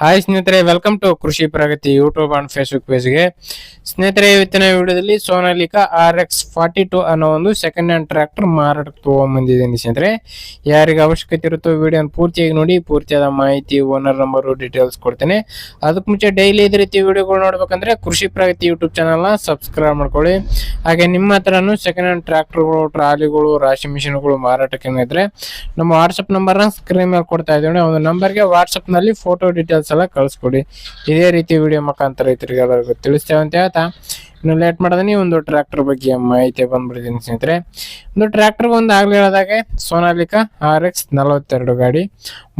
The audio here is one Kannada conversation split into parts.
ಹಾಯ್ ಸ್ನೇಹಿತರೆ welcome to Krishi Pragati YouTube and Facebook ಪೇಜ್ಗೆ ಸ್ನೇಹಿತರೆ, ಇವತ್ತಿನ ವಿಡಿಯೋದಲ್ಲಿ Sonalika R X forty two ಅನ್ನೋ ಒಂದು ಸೆಕೆಂಡ್ ಹ್ಯಾಂಡ್ ಟ್ರ್ಯಾಕ್ಟರ್ ಮಾರಾಟಕ್ಕೆ ತಗೊಂಬಂದಿದ್ದೀನಿ ಸ್ನೇಹಿತರೆ. ಯಾರಿಗೆ ಅವಶ್ಯಕತೆ ಇರುತ್ತೋ ವಿಡಿಯೋನ ಪೂರ್ತಿಯಾಗಿ ನೋಡಿ, ಪೂರ್ತಿಯಾದ ಮಾಹಿತಿ ಓನರ್ ನಂಬರು ಡೀಟೇಲ್ಸ್ ಕೊಡ್ತೇನೆ. ಅದಕ್ಕೆ ಮುಂಚೆ ಡೈಲಿ ಇದೇ ರೀತಿ ವಿಡಿಯೋಗಳು ನೋಡ್ಬೇಕಂದ್ರೆ ಕೃಷಿ ಪ್ರಗತಿ ಯೂಟ್ಯೂಬ್ ಚಾನಲ್ನ ಸಬ್ಸ್ಕ್ರೈಬ್ ಮಾಡ್ಕೊಳ್ಳಿ. ಹಾಗೆ ನಿಮ್ಮ ಹತ್ರನೂ ಸೆಕೆಂಡ್ ಹ್ಯಾಂಡ್ ಟ್ರ್ಯಾಕ್ಟರ್ಗಳು ಟ್ರಾಲಿಗಳು ರಾಶಿ ಮಿಷಿನ್ಗಳು ಮಾರಾಟಕ್ಕೆ ಇದ್ರೆ ನಮ್ಮ ವಾಟ್ಸಪ್ ನಂಬರ್ನ ಸ್ಕ್ರೀನ್ ಮೇಲೆ ಕೊಡ್ತಾ ಇದ್ದೇವೆ ಒಂದು ನಂಬರ್ಗೆ ವಾಟ್ಸಪ್ನಲ್ಲಿ ಫೋಟೋ ಡೀಟೇಲ್ಸ್ ಎಲ್ಲ ಕಳಿಸ್ಕೊಡಿ. ಇದೇ ರೀತಿ ವಿಡಿಯೋ ಮುಖಾಂತರ ರೈತರಿಗೆ ಎಲ್ಲರಿಗೂ ತಿಳಿಸ್ತೇವೆ ಅಂತ ಹೇಳ್ತಾ. ಇನ್ನು ಲೇಟ್ ಮಾಡದೇ ಒಂದು ಟ್ರ್ಯಾಕ್ಟರ್ ಬಗ್ಗೆ ಮಾಹಿತಿ ಬಂದ್ಬಿಡ್ತೀನಿ ಸ್ನೇಹಿತರೆ. ಒಂದು ಟ್ರ್ಯಾಕ್ಟರ್ ಒಂದು ಆಗ್ಲಿ ಹೇಳಿದಾಗೆ ಸೋನಾಲಿಕಾ ಆರ್ ಎಕ್ಸ್ ನಲವತ್ತೆರಡು ಗಾಡಿ.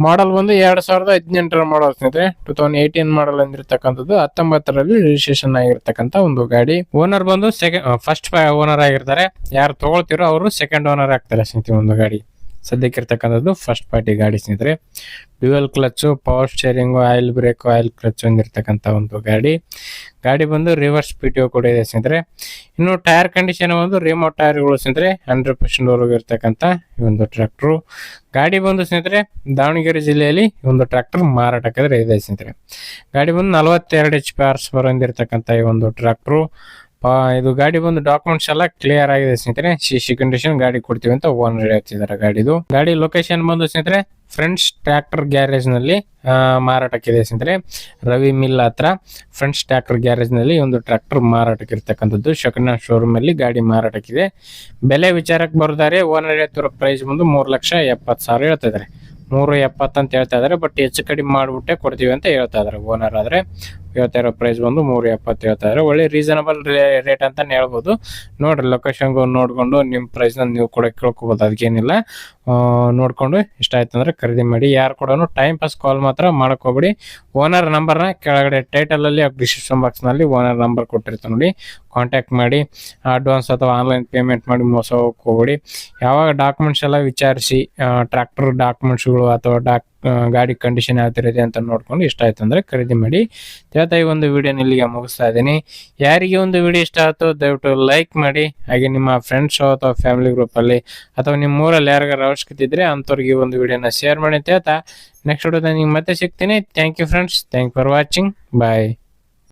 ಮಾಡಲ್ ಬಂದು ಎರಡು ಸಾವಿರದ ಹದಿನೆಂಟರ ಮಾಡಲ್ ಸ್ನೇಹಿತರೆ. ಟೂ ತೌಸಂಡ್ ಏಯ್ಟೀನ್ ಮಾಡಲ್ ಅಂದಿರತಕ್ಕಂಥದ್ದು, ಹತ್ತೊಂಬತ್ತರಲ್ಲಿ ರಿಜಿಸ್ಟ್ರೇಷನ್ ಆಗಿರ್ತಕ್ಕಂಥ ಒಂದು ಗಾಡಿ. ಓನರ್ ಬಂದು ಸೆಕೆಂಡ್ ಫಸ್ಟ್ ಓನರ್ ಆಗಿರ್ತಾರೆ. ಯಾರು ತಗೊಳ್ತಿರೋ ಅವರು ಸೆಕೆಂಡ್ ಓನರ್ ಆಗ್ತಾರೆ ಸ್ನೇಹಿತರೆ ಒಂದು ಗಾಡಿ. ಸದ್ಯಕ್ಕೆ ಇರ್ತಕ್ಕಂಥದ್ದು ಫಸ್ಟ್ ಪಾರ್ಟಿ ಗಾಡಿ ಸ್ನೇಹಿತರೆ. Dual clutch power steering oil brake oil clutch ಹೊಂದಿರತಕ್ಕಂಥ ಒಂದು ಗಾಡಿ. ಗಾಡಿ ಬಂದು ರಿವರ್ಸ್ ಪಿ ಟಿ ಕೂಡ ಇದೆ ಸ್ನೇಹಿತರೆ. ಇನ್ನು ಟೈರ್ ಕಂಡೀಷನ್ ಬಂದು ರಿಮೋಟ್ ಟೈರ್ಗಳು ಸ್ನೇಹಿತರೆ ಹಂಡ್ರೆಡ್ ಪರ್ಸೆಂಟ್ ಇರ್ತಕ್ಕಂಥ ಈ ಒಂದು ಟ್ರ್ಯಾಕ್ಟ್ರು ಗಾಡಿ ಬಂದು ಸ್ನೇಹಿತರೆ, ದಾವಣಗೆರೆ ಜಿಲ್ಲೆಯಲ್ಲಿ ಈ ಒಂದು ಟ್ರ್ಯಾಕ್ಟರ್ ಮಾರಾಟಕ್ಕೆ ಇದೆ ಸ್ನೇಹಿತರೆ. ಗಾಡಿ ಬಂದು ನಲವತ್ತೆರಡು ಎಚ್ ಪಿ ಆರ್ಸ್ ಹೊಂದಿರತಕ್ಕಂಥ ಈ ಒಂದು ಟ್ರ್ಯಾಕ್ಟ್ರು ಪಾ ಇದು ಗಾಡಿ ಬಂದು ಡಾಕ್ಯುಮೆಂಟ್ಸ್ ಎಲ್ಲ ಕ್ಲಿಯರ್ ಆಗಿದೆ ಸ್ನೇಹಿತರೆ. ಸಿ ಕಂಡೀಷನ್ ಗಾಡಿ ಕೊಡ್ತೀವಿ ಅಂತ ಓನರ್ ಹೇಳ್ತಿದ್ದಾರೆ ಗಾಡಿದು. ಗಾಡಿ ಲೊಕೇಶನ್ ಬಂದು ಸ್ನೇಹಿತರೆ ಫ್ರೆಂಡ್ಸ್ ಟ್ರ್ಯಾಕ್ಟರ್ ಗ್ಯಾರೇಜ್ನಲ್ಲಿ ಮಾರಾಟಕ್ಕಿದೆ ಸ್ನೇಹಿತರೆ. ರವಿ ಮಿಲ್ ಹತ್ರ ಫ್ರೆಂಡ್ಸ್ ಟ್ರ್ಯಾಕ್ಟರ್ ಗ್ಯಾರೇಜ್ನಲ್ಲಿ ಒಂದು ಟ್ರ್ಯಾಕ್ಟರ್ ಮಾರಾಟಕ್ಕೆ ಇರ್ತಕ್ಕಂಥದ್ದು. ಹ್ಯಾಂಡ್ ಶೋರೂಮ್ ಅಲ್ಲಿ ಗಾಡಿ ಮಾರಾಟಕ್ಕಿದೆ. ಬೆಲೆ ವಿಚಾರಕ್ಕೆ ಬರೋದಾರೆ ಓನರ್ ಹೇಳ್ತಿರೋ ಪ್ರೈಸ್ ಬಂದು ಮೂರು ಲಕ್ಷ ಎಪ್ಪತ್ತು ಸಾವಿರ ಹೇಳ್ತಾ ಇದ್ದಾರೆ ಮೂರು ಎಪ್ಪತ್ತಂತ ಹೇಳ್ತಾ ಇದ್ದಾರೆ ಬಟ್ ಹೆಚ್ಚು ಕಡಿಮೆ ಮಾಡಿಬಿಟ್ಟೆ ಕೊಡ್ತೀವಿ ಅಂತ ಹೇಳ್ತಾ ಇದ್ದಾರೆ ಓನರ್ ಆದ್ರೆ. ಹೇಳ್ತಾ ಇರೋ ಪ್ರೈಸ್ ಬಂದು ಮೂರು ಎಪ್ಪತ್ತು ಹೇಳ್ತಾ ಇದ್ದಾರೆ ಒಳ್ಳೆ ರೀಸನಬಲ್ ರೇಟ್ ಅಂತ ಹೇಳ್ಬೋದು. ನೋಡ್ರಿ ಲೊಕೇಶನ್ ನೋಡ್ಕೊಂಡು ನಿಮ್ಮ ಪ್ರೈಸ್ನ ನೀವು ಕೂಡ ಕೇಳ್ಕೊಬೋದು ಅದಕ್ಕೇನಿಲ್ಲ ನೋಡಿಕೊಂಡು ಇಷ್ಟ ಆಯ್ತು ಅಂದ್ರೆ ಖರೀದಿ ಮಾಡಿ. ಯಾರು ಕೂಡ ಟೈಮ್ ಪಾಸ್ ಕಾಲ್ ಮಾತ್ರ ಮಾಡ್ಕೋಬೇಡಿ ಓನರ್ ನಂಬರ್ನ ಕೆಳಗಡೆ ಟೈಟಲಲ್ಲಿ ಡಿಸ್ಕ್ರಿಪ್ಷನ್ ಬಾಕ್ಸ್ನಲ್ಲಿ ಓನರ್ ನಂಬರ್ ಕೊಟ್ಟಿರ್ತಾರೆ ನೋಡಿ. ಕಾಂಟ್ಯಾಕ್ಟ್ ಮಾಡಿ ಅಡ್ವಾನ್ಸ್ ಅಥವಾ ಆನ್ಲೈನ್ ಪೇಮೆಂಟ್ ಮಾಡಿ ಮೋಸ ಹೋಗ್ಕೋಬೇಡಿ ಹೋಗ್ಬೇಡಿ. ಯಾವಾಗ ಡಾಕ್ಯುಮೆಂಟ್ಸ್ ಎಲ್ಲ ವಿಚಾರಿಸಿ ಟ್ರ್ಯಾಕ್ಟರ್ ಡಾಕ್ಯುಮೆಂಟ್ಸ್ಗಳು ಅಥವಾ ಡಾಕ್ ಗಾಡಿ ಕಂಡೀಷನ್ ಯಾವ ಥರ ಇದೆ ಅಂತ ನೋಡ್ಕೊಂಡು ಇಷ್ಟ ಆಯ್ತು ಅಂದ್ರೆ ಖರೀದಿ ಮಾಡಿ. ಹೇಳ್ತಾ ಈ ಒಂದು ವಿಡಿಯೋನ ಇಲ್ಲಿಗೆ ಮುಗಿಸ್ತಾ ಇದ್ದೀನಿ. ಯಾರಿಗೆ ಒಂದು ವಿಡಿಯೋ ಇಷ್ಟ ಆಯಿತು ದಯವಿಟ್ಟು ಲೈಕ್ ಮಾಡಿ. ಹಾಗೆ ನಿಮ್ಮ ಫ್ರೆಂಡ್ಸು ಅಥವಾ ಫ್ಯಾಮಿಲಿ ಗ್ರೂಪಲ್ಲಿ ಅಥವಾ ನಿಮ್ಮ ಊರಲ್ಲಿ ಯಾರಿಗಾರು ಅವಶ್ಯಕತೆ ಇದ್ದರೆ ಅಂಥವ್ರಿಗೆ ಒಂದು ವಿಡಿಯೋನ ಶೇರ್ ಮಾಡಿ ಅಂತ ಹೇಳ್ತಾ. ನೆಕ್ಸ್ಟ್ ವಿಡಿಯೋದಲ್ಲಿ ನಿಮ್ಗೆ ಮತ್ತೆ ಸಿಗ್ತೀನಿ. Thank you friends thank for watching bye